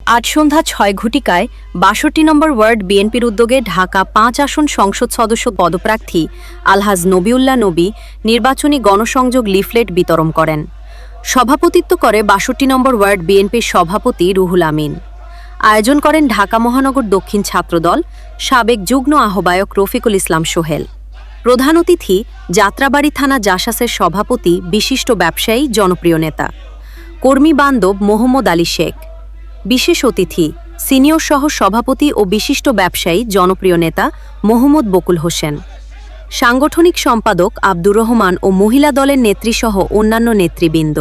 আজ সন্ধ্যা ছয় ঘটিকায় বাষট্টি নম্বর ওয়ার্ড বিএনপির উদ্যোগে ঢাকা পাঁচ আসন সংসদ সদস্য পদপ্রার্থী আলহাজ নবিউল্লাহ নবী নির্বাচনী গণসংযোগ লিফলেট বিতরণ করেন। সভাপতিত্ব করে বাষট্টি নম্বর ওয়ার্ড বিএনপির সভাপতি রুহুল আমিন। আয়োজন করেন ঢাকা মহানগর দক্ষিণ ছাত্রদল সাবেক যুগ্ম আহ্বায়ক রফিকুল ইসলাম সোহেল। প্রধান অতিথি যাত্রাবাড়ি থানা জাসাসের সভাপতি বিশিষ্ট ব্যবসায়ী জনপ্রিয় নেতা। কর্মী বান্ধব মোহাম্মদ আলী শেখ। বিশেষ অতিথি, সিনিয়র সহ সভাপতি ও বিশিষ্ট ব্যবসায়ী জনপ্রিয় নেতা মোহাম্মদ বকুল হোসেন। সাংগঠনিক সম্পাদক আব্দুর রহমান ও মহিলা দলের নেত্রীসহ অন্যান্য নেতৃবৃন্দ।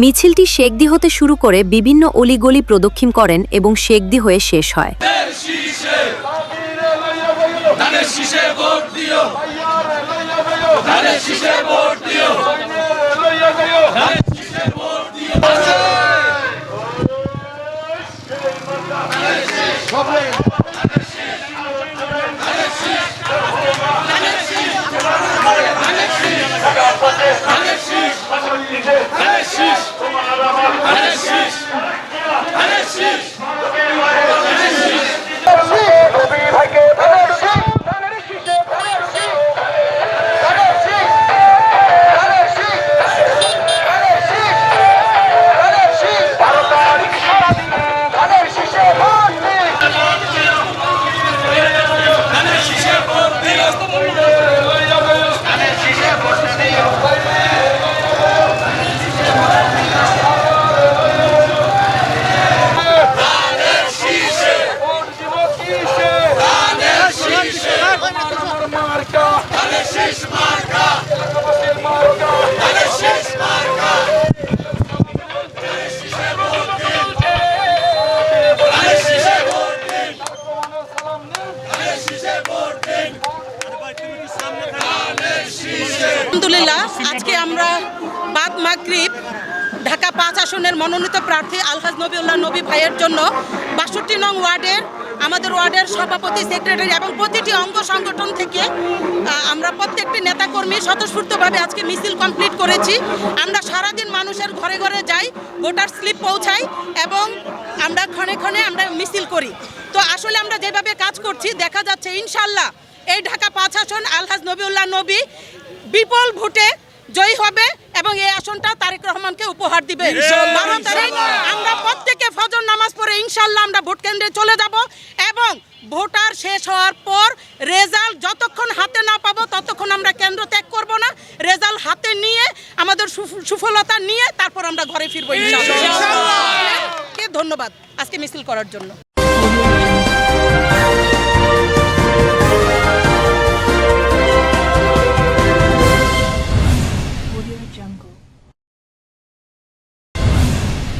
মিছিলটি শেখদি হতে শুরু করে বিভিন্ন অলিগলি প্রদক্ষিণ করেন এবং শেখদি হয়ে শেষ হয় ধানের শীষে ভোট দিও ধানের আলহামদুলিল্লাহ আজকে আমরা বাদ মাগরিব ঢাকা পাঁচ আসনের মনোনীত প্রার্থী আলহাজ নবীউল্লাহ নবী ভাইয়ের জন্য বাষট্টি নং ওয়ার্ডের, আমাদের ওয়ার্ডের সভাপতি, সেক্রেটারি এবং প্রতিটি অঙ্গ সংগঠন থেকে আমরা প্রত্যেকটি নেতাকর্মী স্বতঃস্ফূর্তভাবে আজকে মিছিল কমপ্লিট করেছি। আমরা সারাদিন মানুষের ঘরে ঘরে যাই, ভোটার স্লিপ পৌঁছাই এবং আমরা ক্ষণে ক্ষণে আমরা মিছিল করি। তো আসলে আমরা যেভাবে কাজ করছি, দেখা যাচ্ছে ইনশাল্লাহ এই ঢাকা পাঁচ আসন আলহাজ নবীউল্লাহ নবী বিপুল ভোটে জয়ী হবে। এবং এই আসনটা তারেক রহমানকে উপহার দিবে। বারো তারিখ আমরা প্রত্যেকে ফজর নামাজ পড়ে ইনশাল্লাহ আমরা ভোট কেন্দ্রে চলে যাব এবং ভোটার শেষ হওয়ার পর রেজাল্ট যতক্ষণ হাতে না পাবো ততক্ষণ আমরা কেন্দ্র ত্যাগ করব না। রেজাল্ট হাতে নিয়ে আমাদের সুফ- সুফলতা নিয়ে তারপর আমরা ঘরে ফিরবো ইনশাল্লাহ কে ধন্যবাদ আজকে মিছিল করার জন্য?